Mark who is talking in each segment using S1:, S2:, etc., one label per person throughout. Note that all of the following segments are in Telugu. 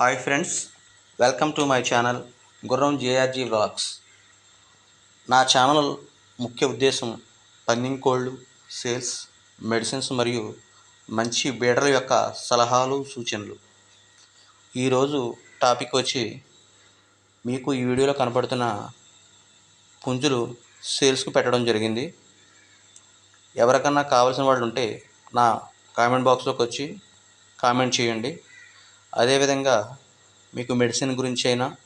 S1: Hi friends welcome to my channel Gurram JRG vlogs. నా ఛానల్ ముఖ్య ఉద్దేశం పందింగ్ కోళ్ళు సేల్స్ మెడిసిన్స్ మరియు మంచి బీడల యొక్క సలహాలు సూచనలు. ఈరోజు టాపిక్ వచ్చి మీకు ఈ వీడియోలో కనపడుతున్న పుంజులు సేల్స్కి పెట్టడం జరిగింది. ఎవరికన్నా కావాల్సిన వాళ్ళు ఉంటే నా కామెంట్ బాక్స్లోకి వచ్చి కామెంట్ చేయండి. అదేవిధంగా మీకు మెడిసిన్ గురించి అయినా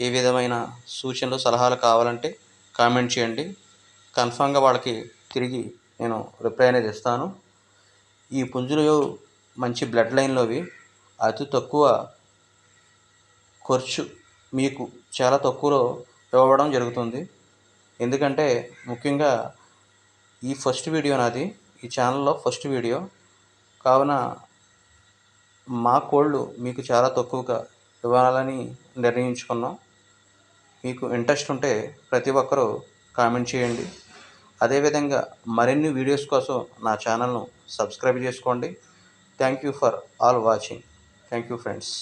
S1: ఏ విధమైన సూచనలు సలహాలు కావాలంటే కామెంట్ చేయండి. కన్ఫామ్గా వాళ్ళకి తిరిగి నేను రిప్లై అనేది ఇస్తాను. ఈ పుంజులు మంచి బ్లడ్ లైన్లోవి. అతి తక్కువ ఖర్చు మీకు చాలా తక్కువలో ఇవ్వడం జరుగుతుంది. ఎందుకంటే ముఖ్యంగా ఈ ఫస్ట్ వీడియో నాది. ఈ ఛానల్లో ఫస్ట్ వీడియో. కావున మా కోళ్ళు మీకు చాలా తక్కువగా ఇవ్వాలని నిర్ణయించుకున్నాం. మీకు ఇంట్రెస్ట్ ఉంటే ప్రతి ఒక్కరూ కామెంట్ చేయండి. అదేవిధంగా మరిన్ని వీడియోస్ కోసం నా ఛానల్ను సబ్స్క్రైబ్ చేసుకోండి. Thank you for all watching. Thank you friends.